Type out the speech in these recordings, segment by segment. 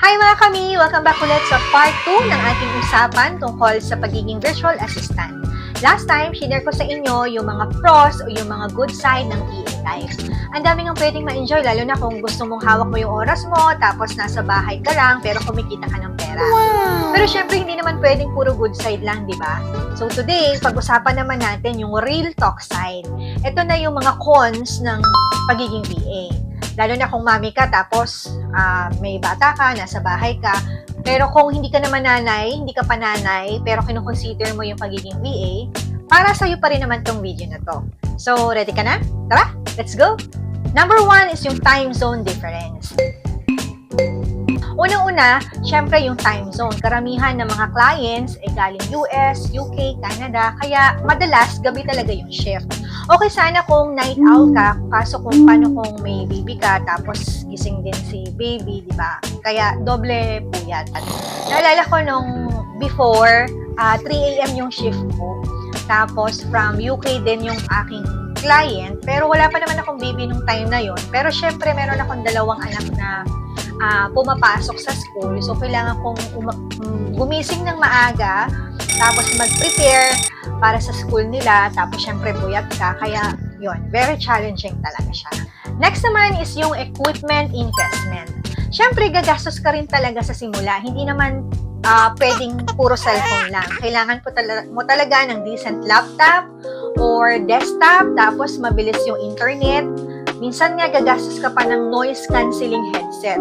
Hi mga kami! Welcome back ulit sa part 2 ng ating usapan tungkol sa pagiging virtual assistant. Last time, shinare ko sa inyo yung mga pros o yung mga good side ng VA life. Ang dami ng pwedeng ma-enjoy, lalo na kung gusto mong hawak mo yung oras mo, tapos nasa bahay ka lang, pero kumikita ka ng pera. Pero syempre, hindi naman pwedeng puro good side lang, di ba? So today, pag-usapan naman natin yung real talk side. Ito na yung mga cons ng pagiging VA. Lalo na kung mami ka, tapos ah, may bata ka, nasa bahay ka. Pero kung hindi ka naman nanay, hindi ka pa pero kinukonsider mo yung pagiging VA, para sa'yo pa rin naman tong video na to. So, ready ka na? Tara, let's go! Number one is yung time zone difference. Unang-una, syempre yung time zone. Karamihan ng mga clients ay galing US, UK, Canada, kaya madalas gabi talaga yung shift. Okay sana kung night owl ka, kaso kung paano kung may baby ka, tapos gising din si baby, di ba? Kaya doble puyat. Naalala ko nung before, ah, 3 a.m. yung shift ko. Tapos from UK din yung aking client, pero wala pa naman akong baby nung time na yon. Pero syempre meron akong dalawang anak na ah, pumapasok sa school. So, kailangan kong mm, gumising ng maaga, tapos mag-prepare para sa school nila, tapos syempre buyat ka. Kaya, yon very challenging talaga siya. Next naman is yung equipment investment. Syempre, gagastos ka rin talaga sa simula. Hindi naman ah, pwedeng puro cellphone lang. Kailangan po tala- mo talaga ng decent laptop or desktop, tapos mabilis yung internet, Minsan nga gagastos ka pa ng noise cancelling headset.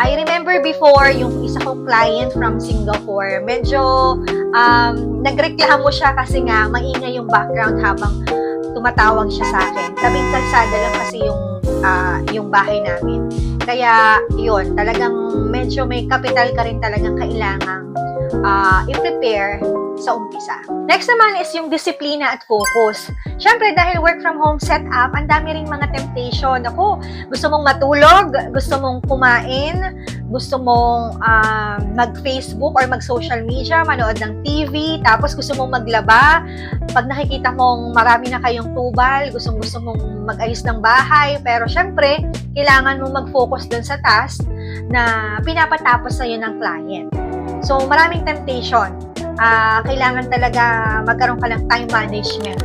I remember before, yung isa kong client from Singapore, medyo um, nagreklamo siya kasi nga maingay yung background habang tumatawag siya sa akin. Tabing kalsada lang kasi yung, ah, yung bahay namin. Kaya, yun, talagang medyo may capital ka rin talagang kailangang ah, i-prepare sa umpisa. Next naman is yung disiplina at focus. Siyempre, dahil work from home setup, ang dami ring mga temptation. Ako, gusto mong matulog, gusto mong kumain, gusto mong um, mag-Facebook or mag-social media, manood ng TV, tapos gusto mong maglaba. Pag nakikita mong marami na kayong tubal, gustong gusto mong mag-ayos ng bahay, pero syempre, kailangan mong mag-focus dun sa task na pinapatapos sa'yo ng client. So, maraming temptation. Ah, kailangan talaga magkaroon ka ng time management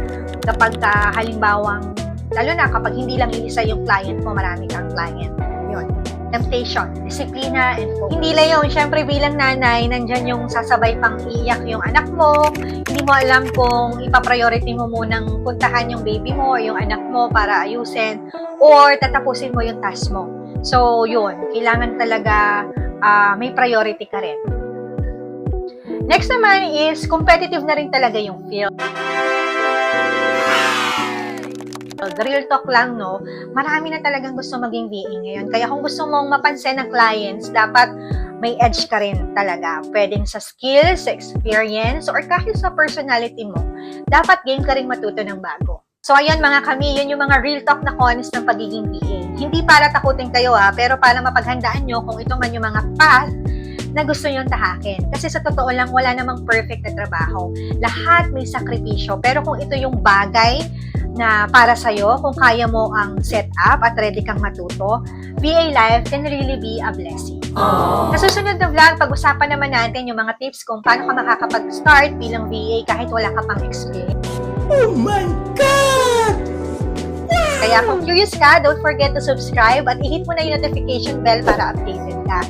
kapag ka, halimbawang, lalo na kapag hindi lang isa yung client mo, marami kang client. Yun. Temptation, disiplina, and focus. Hindi lang yun. Siyempre, bilang nanay, nandyan yung sasabay pang iyak yung anak mo. Hindi mo alam kung ipapriority mo munang puntahan yung baby mo or yung anak mo para ayusin or tatapusin mo yung task mo. So, yun. Kailangan talaga ah, may priority ka rin. Next naman is competitive na rin talaga yung field. The real talk lang, no? Marami na talagang gusto maging VA ngayon. Kaya kung gusto mong mapansin ng clients, dapat may edge ka rin talaga. Pwedeng sa skills, experience, or kahit sa personality mo. Dapat game ka rin matuto ng bago. So, ayun mga kami, yun yung mga real talk na cons ng pagiging VA. Hindi para takutin kayo ha, pero para mapaghandaan nyo kung ito man yung mga path na gusto nyong tahakin. Kasi sa totoo lang, wala namang perfect na trabaho. Lahat may sakripisyo. Pero kung ito yung bagay na para sa'yo, kung kaya mo ang setup at ready kang matuto, VA life can really be a blessing. Sa susunod na vlog, pag-usapan naman natin yung mga tips kung paano ka makakapag-start bilang VA kahit wala ka pang experience. Oh my God! Kaya kung curious ka, don't forget to subscribe at i-hit mo na yung notification bell para updated ka.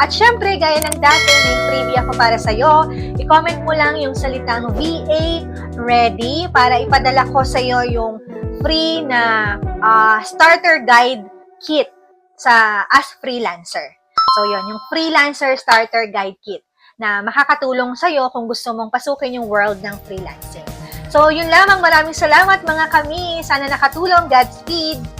At syempre, gaya ng dati, may trivia ko para sa'yo. I-comment mo lang yung salitang VA ready para ipadala ko sa'yo yung free na ah, starter guide kit sa as freelancer. So, yon yung freelancer starter guide kit na makakatulong sa'yo kung gusto mong pasukin yung world ng freelancing. So, yun lamang. Maraming salamat mga kami. Sana nakatulong. Godspeed!